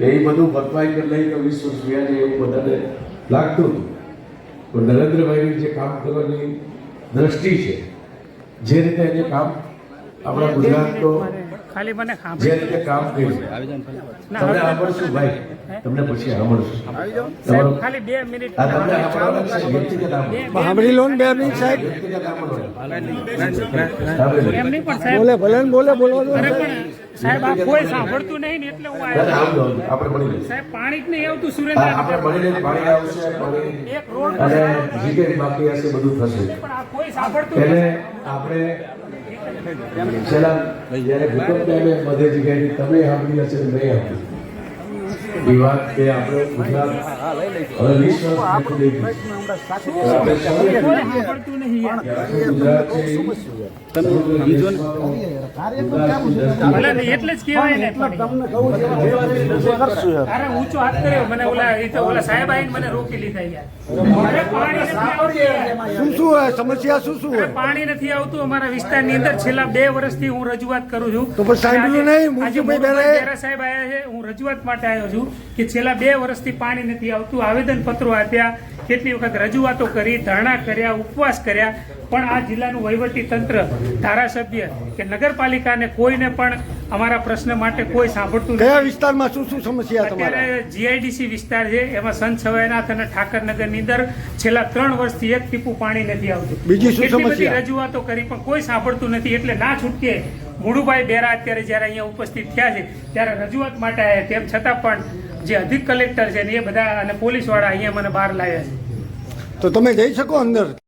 એ બધું ભરપાઈ કરી લઈ તો વીસ વર્ષ વ્યાજે એવું બધાને લાગતું હતું. પણ નરેન્દ્રભાઈની જે કામ કરવાની દ્રષ્ટિ છે જે રીતે એને કામ આપણા ગુજરાત તો ખાલી મને જે રીતે કામ કર્યું. તમને સાંભળશું ભાઈ. તમને પછી સાંભળશું. સાહેબ ખાલી બે મિનિટ આ તમને સાંભળો. લો ને બે મિનિટ સાહેબ. વ્યક્તિગત સાંભળો. સાંભળી લો. એમ નહીં પણ સાહેબ. બોલે ભલે બોલે બોલવા દો સાહેબ આ કોઈ સાંભળતું નહીં ને એટલે હું આવ્યો. આવજો, આવજો. આપણે મળી લઈએ. સાહેબ પાણી જ નહીં આવતું આપણે પાણી આવશે પાણી. એક રોડ અને જે બાકી હશે બધું થશે. પણ આ કોઈ સાંભળતું આપણે છેલ્લા જ્યારે ભૂકંપ ટાઈમે બધે જગ્યાએ તમે સાંભળી હશે નહીં સાંભળી. વાત કે આપણે ગુજરાત હવે વીસ વર્ષ ને એટલે જ કહેવાય ને અરે ઊંચો હાથ કર્યો મને ઓલા ઓલા સાહેબ આવીને મને રોકી લીધા. યાર પાણી નથી આવતું યાર. શું શું સમસ્યા શું શું પાણી નથી આવતું અમારા વિસ્તારની અંદર. છેલ્લા બે વર્ષથી હું રજૂઆત કરું છું. તો પણ સાંભળ્યું નહીં, સાહેબ આવ્યા છે. હું રજૂઆત માટે આવ્યો છું. કે છેલ્લા બે વર્ષથી પાણી નથી આવતું. આવેદન પત્રો આપ્યા કેટલી વખત રજૂઆતો કરી ધરણા કર્યા ઉપવાસ કર્યા. પણ આ જિલ્લાનું વહીવટી તંત્ર ધારાસભ્ય કે નગરપાલિકાને કોઈને પણ અમારા પ્રશ્ન માટે કોઈ સાંભળતું કયા વિસ્તારમાં શું શું સમસ્યા અત્યારે જીઆઈડીસી વિસ્તાર છે એમાં સંત સવાયનાથ અને ઠાકરનગરની અંદર છેલ્લા ત્રણ વર્ષથી એક ટીપું પાણી નથી આવતું. બીજી શું સમસ્યા? રજૂઆતો કરી પણ કોઈ સાંભળતું નથી. એટલે ના છૂટકે મુળુભાઈ બેરા અત્યારે જ્યારે અહીંયા ઉપસ્થિત થયા છે ત્યારે રજૂઆત માટે આવ્યા તેમ છતાં પણ જે અધિક કલેક્ટર છે ને એ બધા અને પોલીસવાળા અહીંયા મને બહાર લાવ્યા છે. તો તમે જઈ શકો અંદર.